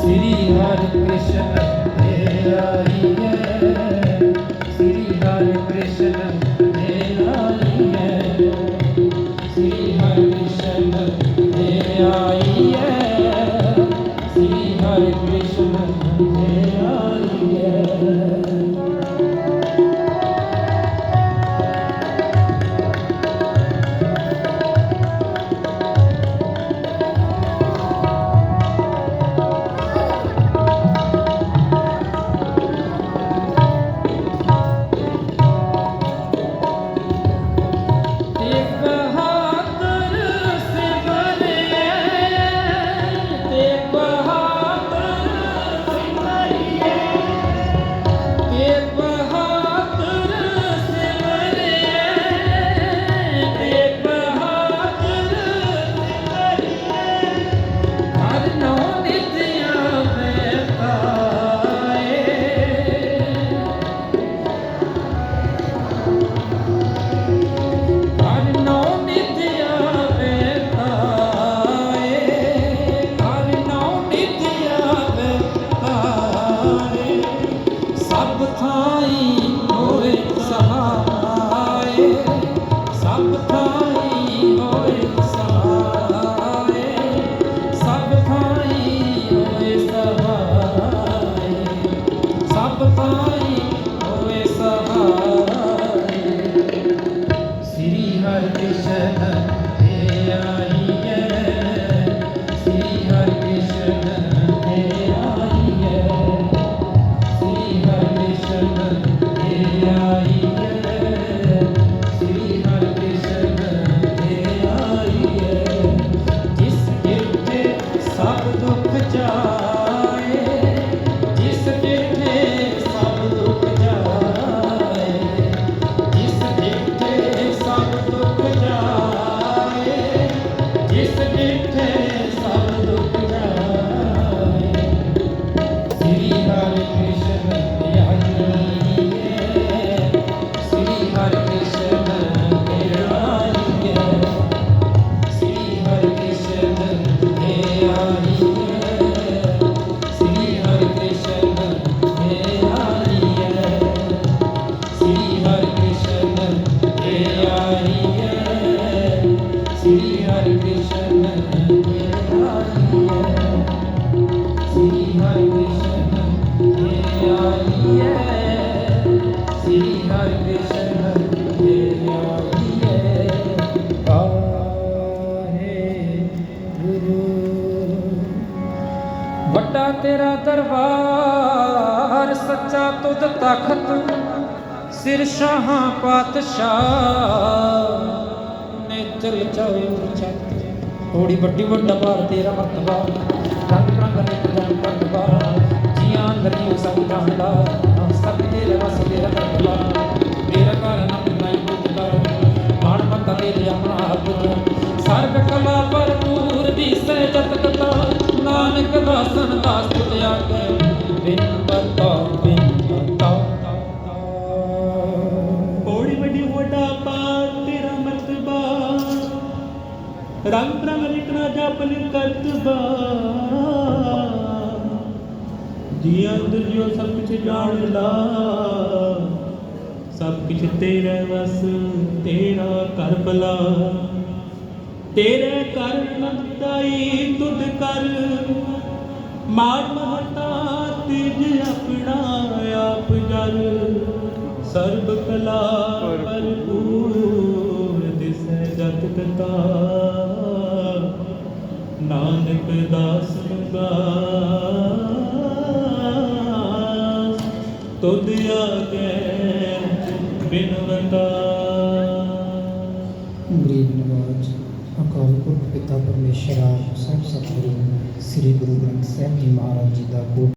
ਸ੍ਰੀ ਹਰਿ ਕ੍ਰਿਸ਼ਨ ਤੇ ਆਈ है ਸਭ ਦੁੱਖ ਚਾਰ ਤੇਰਾ ਦਰਬਾਰ ਸੱਚਾ ਤੁਧ ਤਖਤ ਸਿਰ ਸ਼ਾਹਾਂ ਪਾਤਸ਼ਾਹ ਨੇਤਰ ਚੌ ਛਤ ਥੋੜੀ ਵੱਡੀ ਵੱਡਾ ਭਾਰ ਤੇਰਾ ਮਰਤਬਾ ਰੰਗ ਰੰਗ ਨੇ ਪ੍ਰਦਾਨ ਕਰਦਵਾ ਜੀਆਂ ਦਰਿਓ ਸਭ ਜਾਣਦਾ ਸਭ ਤੇਰੇ ਵਸ ਤੇਰਾ ਕਰਦਵਾ ਰੰਗ ਪ੍ਰੰਗ ਲਿਖਣਾ ਜਪਨ ਕਰਤਬਾ ਜੀ ਅੰਦਰ ਜਿਉ ਸਭ ਕੁਝ ਜਾਣ ਲਾ ਸਭ ਕੁਝ ਤੇਰੇ ਵਸ ਤੇਰਾ ਕਰ ਬਲਾ ਤੇਰੇ ਕਰ ਨੰਦਾਈ ਤੁਧ ਕਰ ਮਾਰ ਮਹਤਾ ਤਿਜ ਆਪਣਾ ਆਪ ਜਲ ਸਰਬ ਕਲਾ ਭਰਪੂਰ। ਦਿਸੈ ਜਤ ਕਤਾ ਨਾਨਕ ਦਾਸ ਮੰਗਾ ਤੁਧ ਆਗੇ ਬਿਨਵਤਾ ਗਰੀਬ ਨਵਾਜ, ਅਕਾਲ ਪੁਰਖ ਪਿਤਾ ਪਰਮੇਸ਼ਰ ਆਪ ਸਭ ਸਤਿਗੁਰੂ, ਸ੍ਰੀ ਗੁਰੂ ਗ੍ਰੰਥ ਸਾਹਿਬ ਜੀ ਮਹਾਰਾਜ ਜੀ ਦਾ ਕੋਟ।